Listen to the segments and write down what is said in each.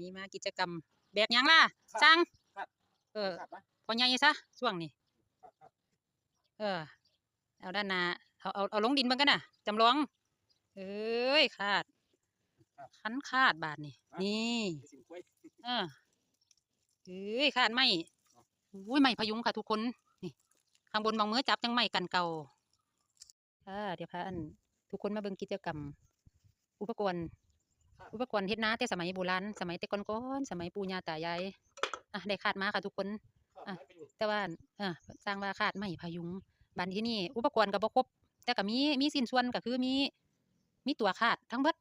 มีมากิจกรรมแบบหยังล่ะสร้างครับ เออครับนะพอใหญ่ซะช่วงนี้ครับครับเออ เอาด้านหน้าเอาเอาเอาลงดินเบิ่งกันน่ะจำลอง เอ้ยคาดคันคาดบาทนี่นี่ไปสิงกล้วย เออเอ้ยคาดไม่อุ้ยไม่พยุงค่ะทุกคน นี่ ข้างบนมองมือจับจังไม่กันเก่าค่ะเดี๋ยวพาอัน ทุกคนมาเบิ่งกิจกรรม อุปกรณ์ อุปกรณ์เฮ็ดนาแต่สมัยโบราณสมัยแต่ก่อนๆสมัยปู่ย่าตายายอะได้คาดมาค่ะทุกคนครับอะไม่เป็นไรแต่ว่าเออสร้างว่าคาดไม่พยุงบันที่นี่อุปกรณ์ก็บ่ครบแต่ก็มีมีสิ้นส่วนก็คือมีมีตัวคาดทั้งเบิด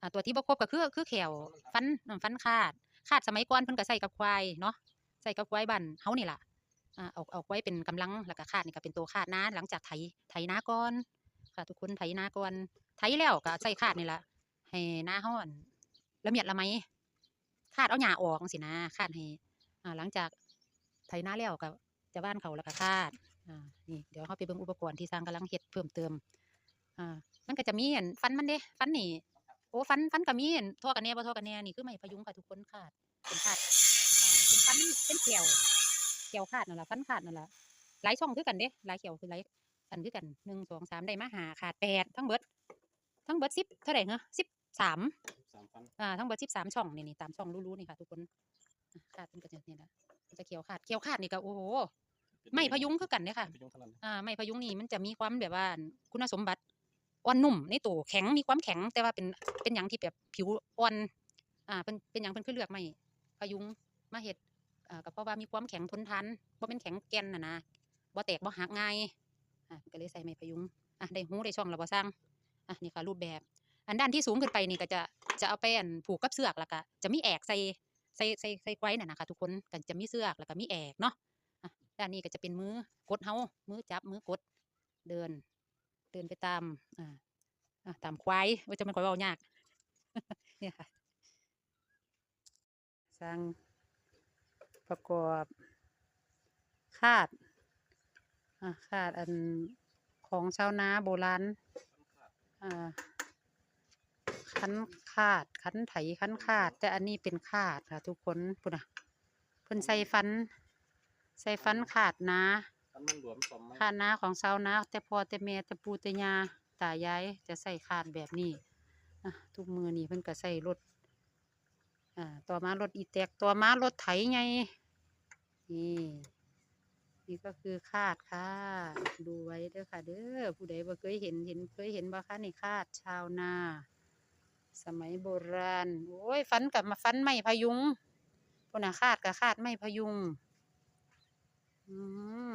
อ่าตัวที่บ่ครบก็คือคือแขวฟันอืมฟันคาดคาดสมัยก่อนเพิ่นก็ใส่กับควายเนาะใส่กับควายบ้านเฮานี่ล่ะอ่าเอาเอาไว้เป็นกำลังแล้วก็คาดนี่ก็เป็นตัวคาดนาหลังจากไถไถนาก่อนค่ะทุกคนไถนาก่อนไถแล้วก็ใส่คาดนี่ล่ะ ให้นาเฮาอั่นละเมียดละไมคาดเอาหญ้าออกจังซี่นะคาดให้อ่าหลังจากไถนาแล้วก็จะบ้านเขาแล้วก็คาดอ่านี่เดี๋ยวเฮาไปเบิ่งอุปกรณ์ที่สร้างกำลังเฮ็ดเพิ่มเติมอ่ามันก็จะมีอั่นฟันมันเด้ฟันนี่โอ้ฟันฟันก็มีอั่นท่อกันแน่บ่ท่อกันแน่นี่คือไม้พยุงค่ะทุกคนขาดเป็นขาดเป็นฟันเป็นเขียวเขียวขาดนั่นละฟันขาดนั่นละหลายช่องคือกันเด้หลายเขียวคือหลายอันคือกันหนึ่งสองสามได้มาหาขาดแปดทั้งเบิดทั้งเบิดสิบเท่าไหร่เหรอสิบ สามสามพันอ่าทั้งเบิดสิบสามช่องนี่นี่ตามช่องรู้ๆนี่ค่ะ ทุกคนอะขาดเป็นกันนี่ละมันจะเขียวขาดเขียวขาดนี่ก็โอ้โหไม่พยุงคือกันเด้ค่ะพยุงเท่านั้นอ่าไม้พยุงนี่มันจะมีความแบบว่าคุณสมบัติอ่อนนุ่มในตัวแข็งมีความแข็ง แต่ว่าเป็นเป็นอย่างที่แบบผิวอ่อนอ่าเป็นเป็นอย่างเพิ่นคือเลือกไม้พยุงมาเฮ็ดอ่าก็เพราะว่ามีความแข็งทนทานบ่เป็นแข็งแก่นน่ะนะบ่แตกบ่หักง่ายอ่าก็เลยใส่ไม้พยุงอะได้หูได้ช่องแล้วบ่สร้างอะนี่ค่ะรูปแบบ อันด้านที่สูงขึ้นไปนี่ก็จะจะเอาไปอันผูกกับเสือกแล้วก็จะมีแอกใส่ใส่ใส่ใส่ไว้น่ะนะคะ ทุกคนก็จะมีเสือกแล้วก็มีแอกเนาะอะด้านนี้ก็จะเป็นมือกดเฮามือจับมือกดเดิน เดินไปตามอ่าตามควายว่าจะเป็นควายเบายากเนี่ยค่ะสร้างประกอบคาดอะคาดอันของชาวนาโบราณอ่า คันคาด คันไถคันคาด แต่อันนี้เป็นคาดค่ะ ทุกคนปุ่นอะเพิ่นใส่ฟัน ใส่ฟันขาดนาฟันมันหลวมสมไหมขาดนาของชาวนาแต่พ่อแต่แม่แต่ปู่แต่ย่าตายายจะใส่ขาดแบบนี้อะทุกมือนี่เพิ่นก็ใส่รถอ่าต่อมารถอีแตกต่อมารถไถไงนี่นี่ก็คือคาดค่ะ ดูไว้เด้อค่ะ เด้อผู้ใดบ่เคยเห็นเห็นเคยเห็นบ่คะนี่คาดชาวนา สมัยโบราณ โอ้ยฟันกลับมาฟันไม่พยุงพนาคาดกับคาดไม่พยุง อืม